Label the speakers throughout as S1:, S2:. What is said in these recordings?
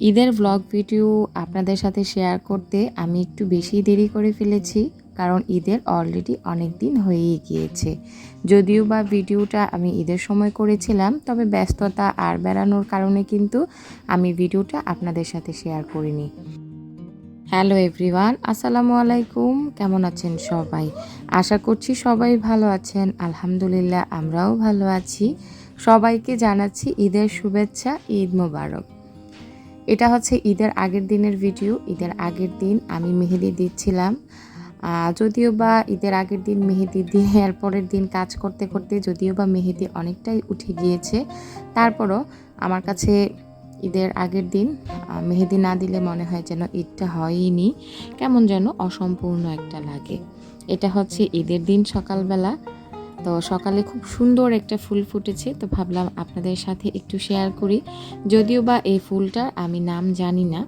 S1: ঈদের blog video আপনাদের সাথে শেয়ার করতে আমি একটু বেশি দেরি করে ফেলেছি, কারণ ঈদের অলরেডি অনেক দিন হয়েই গিয়েছে। যদিও বা ভিডিওটা আমি ঈদের সময় করেছিলাম, তবে ব্যস্ততা আর বেড়ানোর কারণে কিন্তু আমি ভিডিওটা আপনাদের সাথে শেয়ার করিনি। হ্যালো এভরিওয়ান আসসালামু আলাইকুম, কেমন আছেন সবাই? আশা করছি সবাই ভালো আছেন, আলহামদুলিল্লাহ আমরাও ভালো আছি। সবাইকে জানাচ্ছি ঈদের শুভেচ্ছা, ঈদ মোবারক। এটা হচ্ছে ঈদের আগের দিনের ভিডিও, ঈদের আগের দিন আমি মেহেদি দিচ্ছিলাম। যদিও বা ঈদের আগের দিন মেহেদি দিয়ে, এর পরের দিন কাজ করতে করতে যদিও বা মেহেদি অনেকটাই উঠে গিয়েছে, তারপরও আমার কাছে ঈদের আগের দিন মেহেদি না দিলে মনে হয় যেন ঈদটা হয়ইনি। কেমন যেন অসম্পূর্ণ একটা লাগে। এটা হচ্ছে ঈদের দিন সকালবেলা। তো সকালে খুব সুন্দর একটা ফুল ফুটেছে, তো ভাবলাম আপনাদের সাথে একটু শেয়ার করি। যদিও বা এই ফুলটার আমি নাম জানি না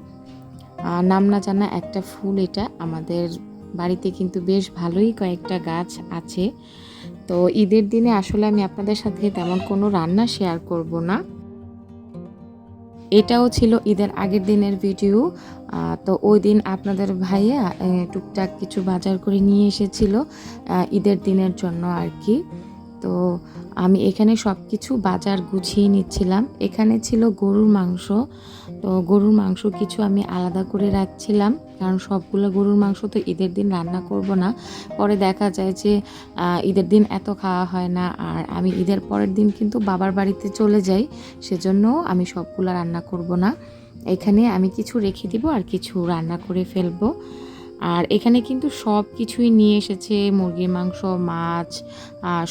S1: নাম না জানা একটা ফুল এটা, আমাদের বাড়িতে কিন্তু বেশ ভালোই কয়েকটা গাছ আছে। তো ঈদের দিনে আসলে আমি আপনাদের সাথে তেমন কোনো রান্না শেয়ার করব না। এটাও ছিল ঈদের আগের দিনের ভিডিও। তো ওই দিন আপনাদের ভাইয়া টুকটাক কিছু বাজার করে নিয়ে এসেছিল ঈদের দিনের জন্য আর কি। তো আমি এখানে সব কিছু বাজার গুছিয়ে নিচ্ছিলাম। এখানে ছিল গরুর মাংস। তো গরুর মাংস কিছু আমি আলাদা করে রাখছিলাম। কারণ সবগুলো গরুর মাংস তো ঈদের দিন রান্না করব না। পরে দেখা যায় যে ঈদের দিন এত খাওয়া হয় না। আর আমি ঈদের পরের দিন কিন্তু বাবার বাড়িতে চলে যাই। সেজন্য আমি সবগুলো রান্না করব না। এখানে আমি কিছু রেখে দিব আর কিছু রান্না করে ফেলব। আর এখানে কিন্তু সব কিছুই নিয়ে এসেছে, মুরগির মাংস, মাছ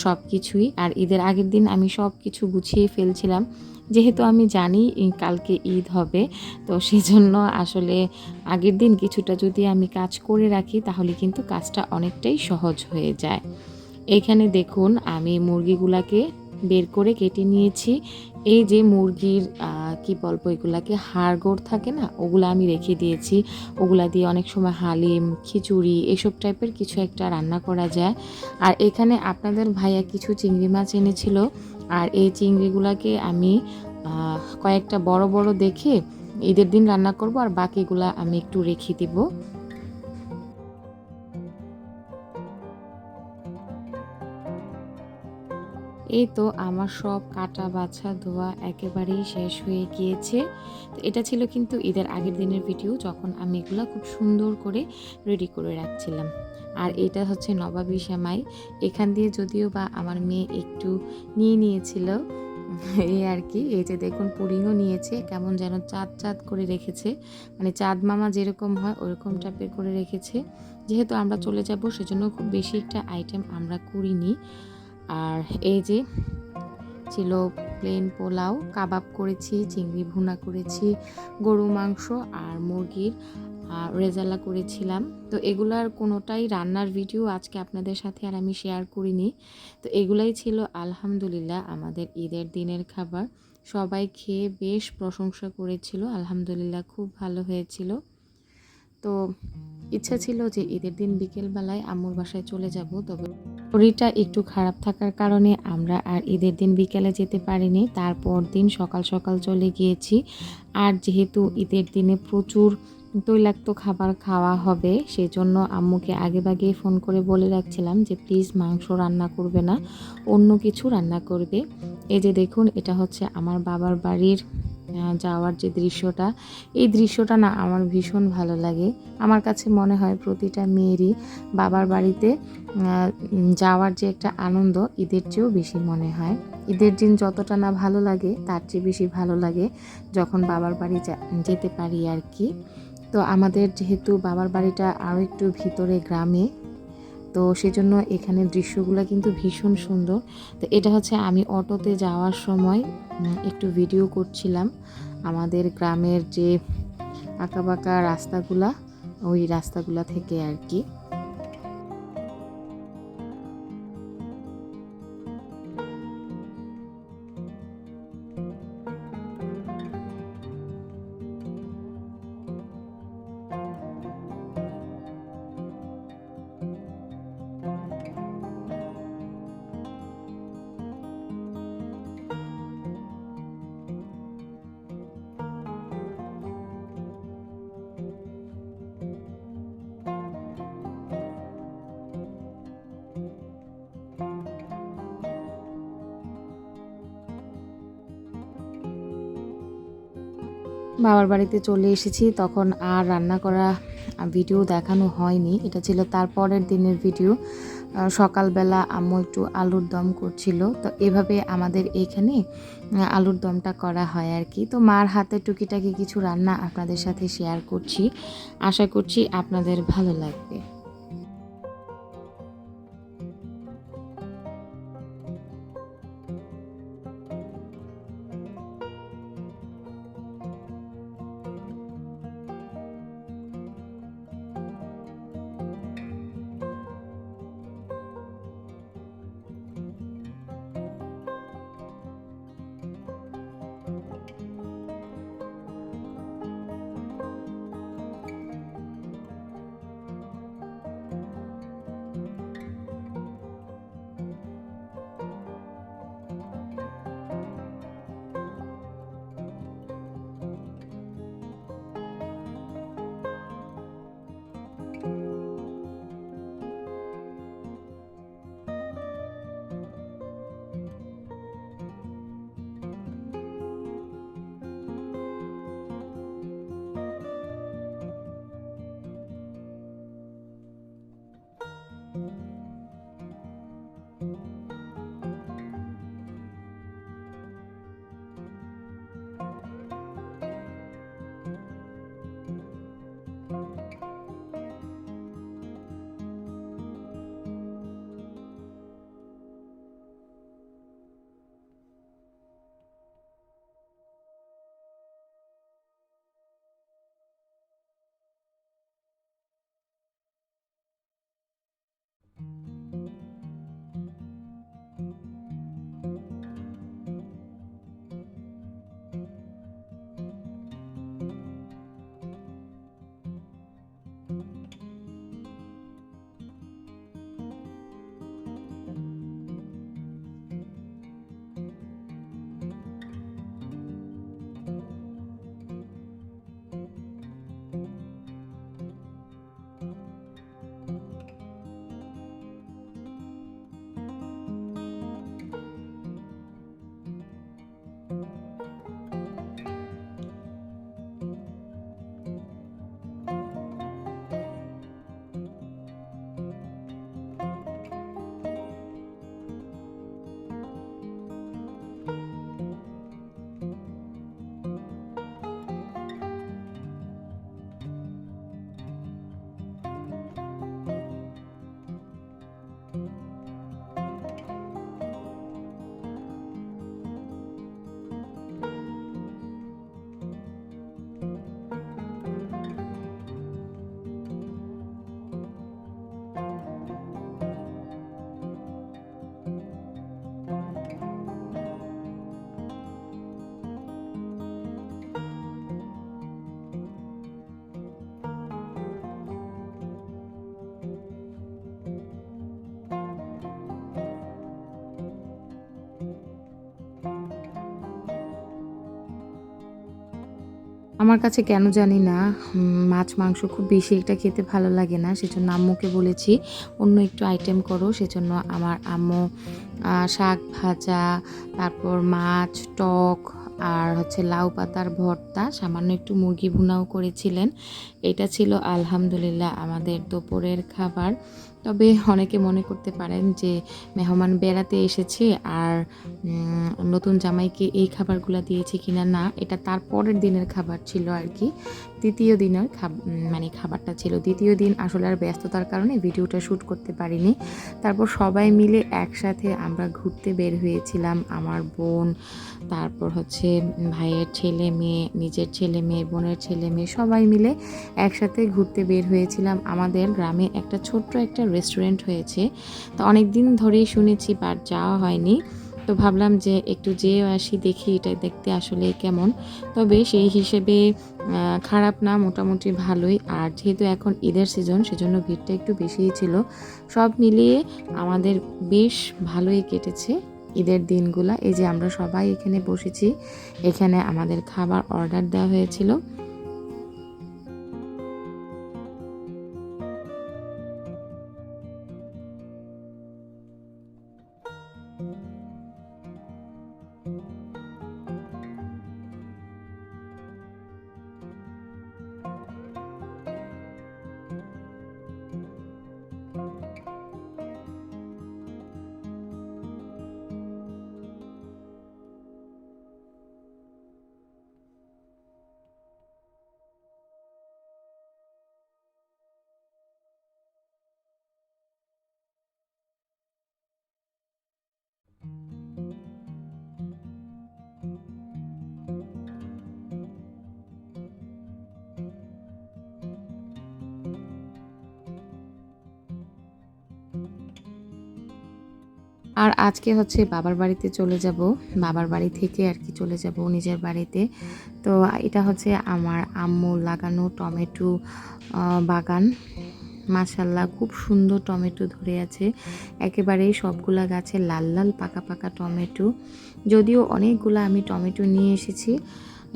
S1: সব কিছুই। আর ঈদের আগের দিন আমি সব কিছু গুছিয়ে ফেলছিলাম। যেহেতু আমি জানি কালকে ঈদ হবে, তো সেজন্য আসলে আগের দিন কিছুটা যদি আমি কাজ করে রাখি, তাহলে কিন্তু কাজটা অনেকটাই সহজ হয়ে যায়। এখানে দেখুন, আমি মুরগিগুলাকে বের করে কেটে নিয়েছি। এই যে মুরগির কি বলব এগুলাকে, হাড়গোড় থাকে না, ওগুলো আমি রেখে দিয়েছি। ওগুলা দিয়ে অনেক সময় হালিম, খিচুড়ি এসব টাইপের কিছু একটা রান্না করা যায়। আর এখানে আপনাদের ভাইয়া কিছু চিংড়ি মাছ এনেছিল। আর এই চিংড়িগুলাকে আমি কয়েকটা বড় বড় দেখে ঈদের দিন রান্না করব আর বাকিগুলা আমি একটু রেখে দিব। এই তো আমার সব কাটা, বাছা, ধোয়া একেবারেই শেষ হয়ে গিয়েছে। তো এটা ছিল কিন্তু ঈদের আগের দিনের ভিডিও যখন আমি এগুলো খুব সুন্দর করে রেডি করে রাখছিলাম। আর এটা হচ্ছে নবাবী শ্যামাই। এখান দিয়ে যদিও বা আমার মেয়ে একটু নিয়ে নিয়েছিল, এই আর কি। এই যে দেখুন পুডিংও নিয়েছে, কেমন যেন চাঁদ চাঁদ করে রেখেছে। মানে চাঁদ মামা যেরকম হয়, ওরকম টাইপের করে রেখেছে। যেহেতু আমরা চলে যাব, সেজন্য খুব বেশি একটা আইটেম আমরা করিনি। আর এই যে ছিল প্লেন পোলাও, কাবাব করেছি, চিংড়ি ভুনা করেছি, গরু মাংস আর মুরগির রেজালা করেছিলাম। তো এগুলার কোনোটাই রান্নার ভিডিও আজকে আপনাদের সাথে আর আমি শেয়ার করিনি। তো এগুলাই ছিল আলহামদুলিল্লাহ আমাদের ঈদের দিনের খাবার। সবাই খেয়ে বেশ প্রশংসা করেছিল, আলহামদুলিল্লাহ খুব ভালো হয়েছিল। তো ইচ্ছা ছিল যে ঈদের দিন বিকেলবেলায় আম্মুর বাসায় চলে যাব, তবে শরীরটা একটু খারাপ থাকার কারণে আমরা আর ঈদের দিন বিকেলে যেতে পারিনি, তারপর দিন সকাল সকাল চলে গিয়েছি। আর যেহেতু ঈদের দিনে প্রচুর তৈলাক্ত খাবার খাওয়া হবে, সেজন্য আম্মুকে আগে আগেভাগেই ফোন করে বলে রাখছিলাম যে, প্লিজ মাংস রান্না করবে না, অন্য কিছু রান্না করবে। এই যে দেখুন, এটা হচ্ছে আমার বাবার বাড়ির যাওয়ার যে দৃশ্যটা, এই দৃশ্যটা না আমার ভীষণ ভালো লাগে। আমার কাছে মনে হয় প্রতিটা মেয়েরই বাবার বাড়িতে যাওয়ার যে একটা আনন্দ, ঈদের চেয়েও বেশি মনে হয়। ঈদের দিন যতটা না ভালো লাগে, তার চেয়ে বেশি ভালো লাগে যখন বাবার বাড়ি যেতে পারি আর কি। তো আমাদের যেহেতু বাবার বাড়িটা আরও একটু ভিতরে গ্রামে তো সেজন্য এখানে দৃশ্যগুলো কিন্তু ভীষণ সুন্দর। তো এটা হচ্ছে আমি অটোতে যাওয়ার সময় একটু ভিডিও করছিলাম। আমাদের গ্রামের যে আঁকাবাঁকা রাস্তাগুলা, ওই রাস্তাগুলা থেকে আর কি। বাবার বাড়িতে চলে এসেছি। তখন আর রান্না করা ভিডিও দেখানো হয়নি। এটা ছিল তারপরের দিনের ভিডিও সকালবেলা আম্মু একটু আলুর দম করছিল। তো এভাবে আমাদের এখানে আলুর দমটা করা হয় আর কি। তো মার হাতে টুকিটাকি কিছু রান্না আপনাদের সাথে শেয়ার করছি। আশা করছি আপনাদের ভালো লাগবে। আমার কাছে কেন জানি না মাছ, মাংস খুব বেশি একটা খেতে ভালো লাগে না, সেজন্য আম্মুকে বলেছি, অন্য একটু আইটেম করো, সেজন্য আমার আম্মু শাক ভাজা, তারপর মাছ, টক, আর হচ্ছে লাউ পাতার ভর্তা, সামান্য একটু মুরগি ভুনাও করেছিলেন। এটা ছিল আলহামদুলিল্লাহ আমাদের দুপুরের খাবার। তবে অনেকে মনে করতে পারেন যে মেহমান বেড়াতে এসেছে আর নতুন জামাইকে এই খাবারগুলো দিয়েছে কিনা না, এটা তার পরের দিনের খাবার ছিল আর কি। তৃতীয় দিনের মানে খাবারটা ছিল। দ্বিতীয় দিন আসলে আর ব্যস্ততার কারণে ভিডিওটা শ্যুট করতে পারিনি। তারপর সবাই মিলে একসাথে আমরা ঘুরতে বের হয়েছিলাম। আমার বোন, তারপর হচ্ছে ভাইয়ের ছেলে মেয়ে, নিজের ছেলে মেয়ে, বোনের ছেলে মেয়ে, সবাই মিলে একসাথে ঘুরতে বের হয়েছিলাম। আমাদের গ্রামে একটা ছোট্ট একটা রেস্টুরেন্ট হয়েছে। তো অনেক দিন ধরেই শুনেছি, বাট যাওয়া হয়নি। তো ভাবলাম যে একটু যেয়ে আসি, দেখি এটা দেখতে আসলে কেমন। তবে সেই হিসেবে খারাপ না, মোটামুটি ভালোই। আর যেহেতু এখন ঈদের সিজন সেজন্য ভিড়টা একটু বেশিই ছিল। সব মিলিয়ে আমাদের বেশ ভালোই কেটেছে ঈদের দিনগুলা। এই যে আমরা সবাই এখানে বসেছি, এখানে আমাদের খাবার অর্ডার দেওয়া হয়েছিল। আর আজকে হচ্ছে বাবার বাড়িতে চলে যাব। বাবার বাড়ি থেকে আর কি চলে যাব নিজের বাড়িতে। তো এটা হচ্ছে আমার আম্মু লাগানো টমেটো বাগান। মাশাল্লাহ খুব সুন্দর টমেটো ধরে আছে। একেবারেই সবগুলা গাছে লাল লাল, পাকা পাকা টমেটো। যদিও অনেকগুলো আমি টমেটো নিয়ে এসেছি।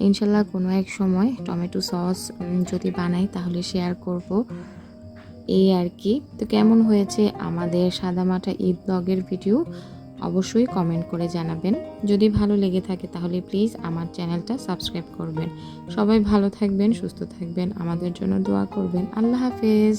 S1: ইনশাল্লাহ কোনো এক সময় টমেটো সস যদি বানাই তাহলে শেয়ার করব। এই আর কি। তো কেমন হয়েছে আমাদের সাদামাটা ঈদ ব্লগের ভিডিও অবশ্যই কমেন্ট করে জানাবেন। যদি ভালো লেগে থাকে তাহলে প্লিজ আমার চ্যানেলটা সাবস্ক্রাইব করবেন। সবাই ভালো থাকবেন, সুস্থ থাকবেন, আমাদের জন্য দোয়া করবেন। আল্লাহ হাফেজ।